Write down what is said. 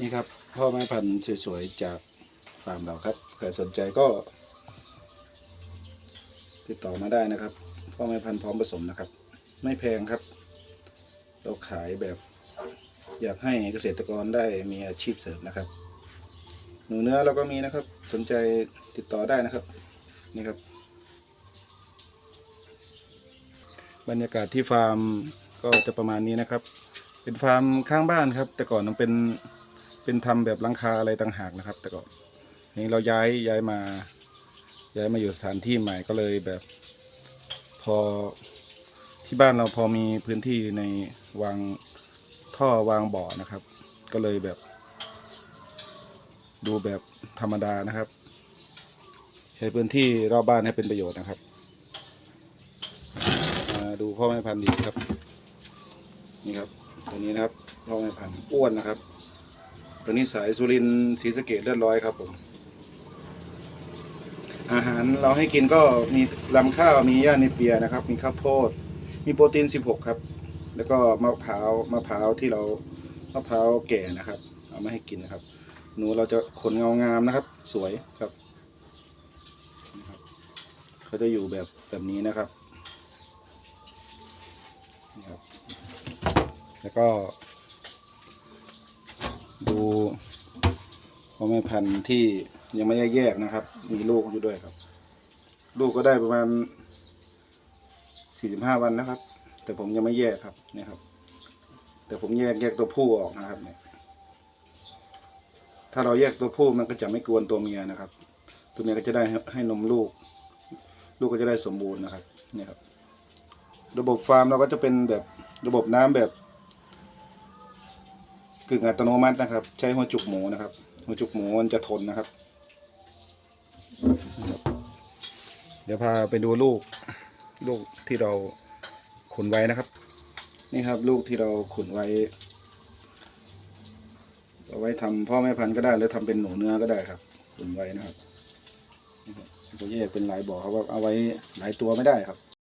นี่ครับพ่อแม่พันธุ์สวยๆจากฟาร์มเราครับใครสนใจก็ ติดต่อมาได้นะครับ พ่อแม่พันธุ์พร้อมผสมนะครับ ไม่แพงครับ เราขายแบบอยากให้เกษตรกรได้มีอาชีพเสริมนะครับ หนูเนื้อเราก็มีนะครับ สนใจติดต่อได้นะครับ นี่ครับ บรรยากาศที่ฟาร์มก็จะประมาณนี้นะครับ เป็นฟาร์มข้างบ้านครับ แต่ก่อนมันเป็น เป็นทำแบบหลังคาอะไรต่างหากนะครับ แต่ก่อนนี้เราย้ายย้ายมา ย้ายมาอยู่สถานที่ใหม่ก็เลยแบบ พอที่บ้านเราพอมีพื้นที่ในวางท่อวางบ่อนะครับ ก็เลยแบบ ดูแบบธรรมดานะครับ ใช้พื้นที่รอบบ้านให้เป็นประโยชน์นะครับมาดูพ่อแม่พันธุ์ดีครับ นี่ครับตัวนี้นะครับพ่อแม่พันธุ์อ้วนนะครับ ตัวนี้สายสุรินศรีสะเกดเลือดร้อยครับผม อาหารเราให้กินก็มีลำข้าวมีหญ้าในเปียนะครับ มีข้าวโพด มีโปรตีน 16 ครับ แล้วก็มะพร้าวมะพร้าวที่เรามะพร้าวแก่นะครับ เอามาให้กินนะครับ หนูเราจะขนเงางามนะครับ สวยครับนะครับเขาจะอยู่แบบแบบนี้นะครับนี่ครับแล้วก็ ดูพ่อแม่พันธุ์ที่ยังไม่ได้แยกนะครับ มีลูกอยู่ด้วยครับ ลูกก็ได้ประมาณสี่สิบห้าวันนะครับ แต่ผมยังไม่แยกครับเนี่ยครับ แต่ผมแยกแยกตัวผู้ออกนะครับเนี่ยถ้าเราแยกตัวผู้มันก็จะไม่กวนตัวเมียนะครับ ตัวเมียก็จะได้ให้ให้นมลูก ลูกก็จะได้สมบูรณ์นะครับเนี่ยครับ ระบบฟาร์มเราก็จะเป็นแบบระบบน้ำแบบ กึ่งอัตโนมัตินะครับ ใช้หัวจุกหมูนะครับ หัวจุกหมูมันจะทนนะครับ เดี๋ยวพาไปดูลูกลูกที่เราขุนไว้นะครับ นี่ครับ ลูกที่เราขุนไว้เอาไว้ทำพ่อแม่พันธุ์ก็ได้หรือทำเป็นหนูเนื้อก็ได้ครับขุนไว้นะครับนี่ครับตัวแยกเป็นหลายบ่อครับว่าเอาไว้หลายตัวไม่ได้ครับ